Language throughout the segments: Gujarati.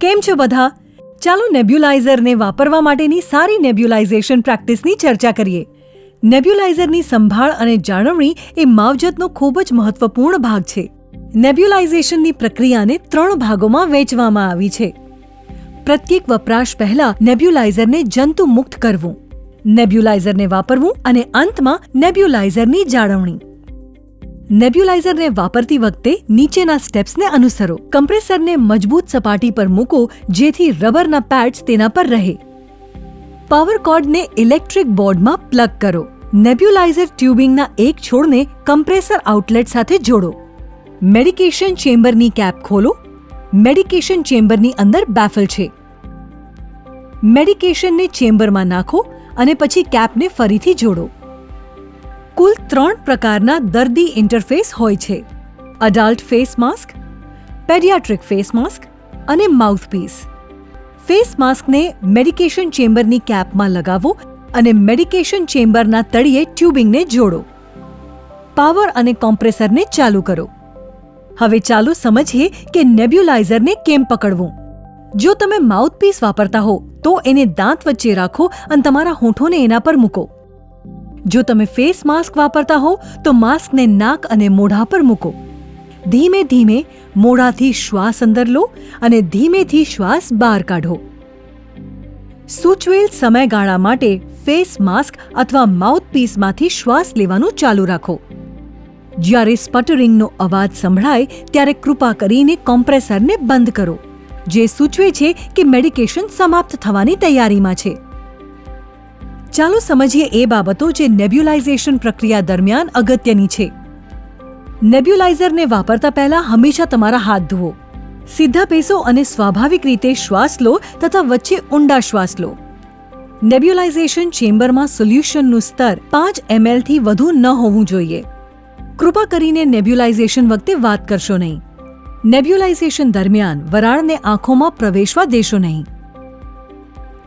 કેમ છો બધા? ચાલો નેબ્યુલાઇઝરને વાપરવા માટેની સારી નેબ્યુલાઇઝેશન પ્રેક્ટિસની ચર્ચા કરીએ. નેબ્યુલાઇઝરની સંભાળ અને જાળવણી એ માવજતનો ખૂબ જ મહત્વપૂર્ણ ભાગ છે. નેબ્યુલાઇઝેશનની પ્રક્રિયાને ત્રણ ભાગોમાં વહેંચવામાં આવી છે. પ્રત્યેક વપરાશ પહેલા નેબ્યુલાઇઝરને જંતુ મુક્ત કરવું. નેબ્યુલાઇઝરને વાપરવું અને અંતમાં નેબ્યુલાઇઝરની જાળવણી. નેબ્યુલાઇઝરને વાપરતી વખતે નીચેના સ્ટેપ્સને અનુસરો. કમ્પ્રેસરને મજબૂત સપાટી પર મૂકો, જેથી રબરના પેડ્સ તેના પર રહે. પાવર કોર્ડને ઇલેક્ટ્રિક બોર્ડમાં પ્લગ કરો. નેબ્યુલાઇઝર ટ્યુબિંગના એક છોડને કમ્પ્રેસર આઉટલેટ સાથે જોડો. મેડિકેશન ચેમ્બરની કેપ ખોલો. મેડિકેશન ચેમ્બરની અંદર બેફલ છે. મેડિકેશનને ચેમ્બરમાં નાખો અને પછી કેપને ફરીથી જોડો. કુલ ત્રણ પ્રકારના દર્દી ઇન્ટરફેસ હોય છે. Adult face mask paediatric face mask અને માઉથપીસ ફેસ માસ્કને મેડિકેશન ચેમ્બરની કેપમાં લગાવો અને મેડિકેશન ચેમ્બરના તળિયે ટ્યુબિંગને જોડો. પાવર અને કોમ્પ્રેસરને ચાલુ કરો. હવે ચાલો સમજીએ કે નેબ્યુલાઇઝરને કેમ પકડવું. જો તમે માઉથપીસ વાપરતા હો, તો એને દાંત વચ્ચે રાખો અને તમારા હોઠોને એના પર મૂકો. જો તમે ફેસ માસ્ક વાપરતા હો, તો માસ્કને નાક અને મોઢા પર મૂકો. ધીમે ધીમે મોઢાથી શ્વાસ અંદર લો અને ધીમેથી શ્વાસ બહાર કાઢો. સૂચવેલ સમયગાળા માટે ફેસ માસ્ક અથવા માઉથપીસમાંથી શ્વાસ લેવાનું ચાલુ રાખો. જ્યારે સ્પટરિંગનો અવાજ સંભળાય, ત્યારે કૃપા કરીને કોમ્પ્રેસરને બંધ કરો, જે સૂચવે છે કે મેડિકેશન સમાપ્ત થવાની તૈયારીમાં છે. ચાલો સમજીએ એ બાબતો જે નેબ્યુલાઇઝેશન પ્રક્રિયા દરમિયાન અગત્યની છે. નેબ્યુલાઇઝરને વાપરતા પહેલા હંમેશા તમારા હાથ ધુઓ સીધા બેસો અને સ્વાભાવિક રીતે શ્વાસ લો તથા વચ્ચે ઊંડા શ્વાસ લો. નેબ્યુલાઇઝેશન ચેમ્બરમાં સોલ્યુશનનું સ્તર પાંચ એમએલથી વધુ ન હોવું જોઈએ. કૃપા કરીને નેબ્યુલાઇઝેશન વખતે વાત કરશો નહીં. નેબ્યુલાઇઝેશન દરમિયાન વરાળને આંખોમાં પ્રવેશવા દેશો નહીં.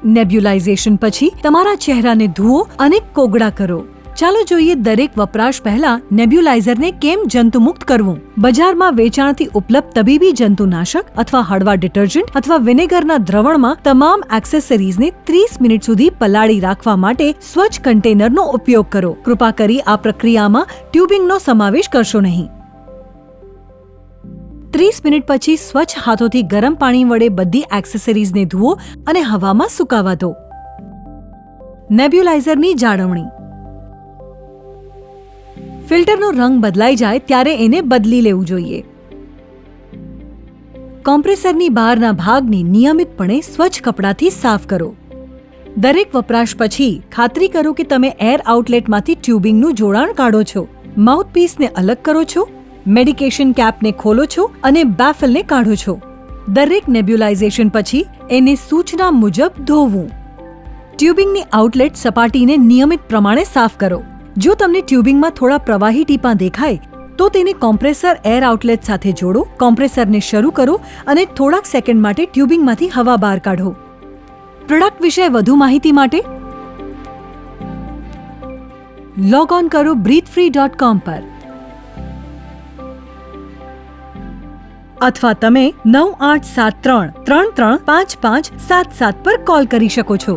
નેબ્યુલાઇઝેશન પછી તમારા ચહેરાને ધુઓ અને કોગળા કરો. ચાલો જોઈએ દરેક વપરાશ પહેલા નેબ્યુલાઇઝરને કેમ જંતુમુક્ત કરવું? બજારમાં વેચાણથી ઉપલબ્ધ તબીબી જંતુનાશક અથવા હળવા ડિટર્જન્ટ અથવા વિનેગરના દ્રવણમાં તમામ એક્સેસરીઝને ત્રીસ મિનિટ સુધી પલાળી રાખવા માટે સ્વચ્છ કન્ટેનરનો ઉપયોગ કરો. કૃપા કરી આ પ્રક્રિયામાં ટ્યુબિંગનો સમાવેશ કરશો નહીં. ત્રીસ મિનિટ પછી સ્વચ્છ હાથોથી ગરમ પાણી વડે બધી એક્સેસરીઝને ધુઓ અને હવામાં સુકાવા દો નેબ્યુલાઇઝરની જાળવણી. ફિલ્ટરનો રંગ બદલાઈ જાય ત્યારે એને બદલી લેવું જોઈએ. કોમ્પ્રેસરની બહારના ભાગને નિયમિતપણે સ્વચ્છ કપડાથી સાફ કરો. દરેક વપરાશ પછી ખાતરી કરો કે તમે એર આઉટલેટમાંથી ટ્યુબિંગનું જોડાણ કાઢો છો. માઉથપીસને અલગ કરો છો. મેડિકેશન કેપને ખોલો છો અને બેફલને કાઢો છો. દરેક નેબ્યુલાઇઝેશન પછી એને સૂચના મુજબ ધોવું. ટ્યુબિંગની આઉટલેટ સપાટીને નિયમિત પ્રમાણે સાફ કરો. જો તમને ટ્યુબિંગમાં થોડા પ્રવાહી ટીપાં દેખાય, તો તેને કોમ્પ્રેસર એર આઉટલેટ સાથે જોડો, કોમ્પ્રેસરને શરૂ કરો અને થોડાક સેકન્ડ માટે ટ્યુબિંગમાંથી હવા બહાર કાઢો. પ્રોડક્ટ વિશે વધુ માહિતી માટે લોગ ઓન કરો બ્રીથફ્રી ડોટ કોમ પર. અથવા તમે નવ આઠ સાત ત્રણ ત્રણ ત્રણ પાંચ પાંચ સાત સાત પર કોલ કરી શકો છો.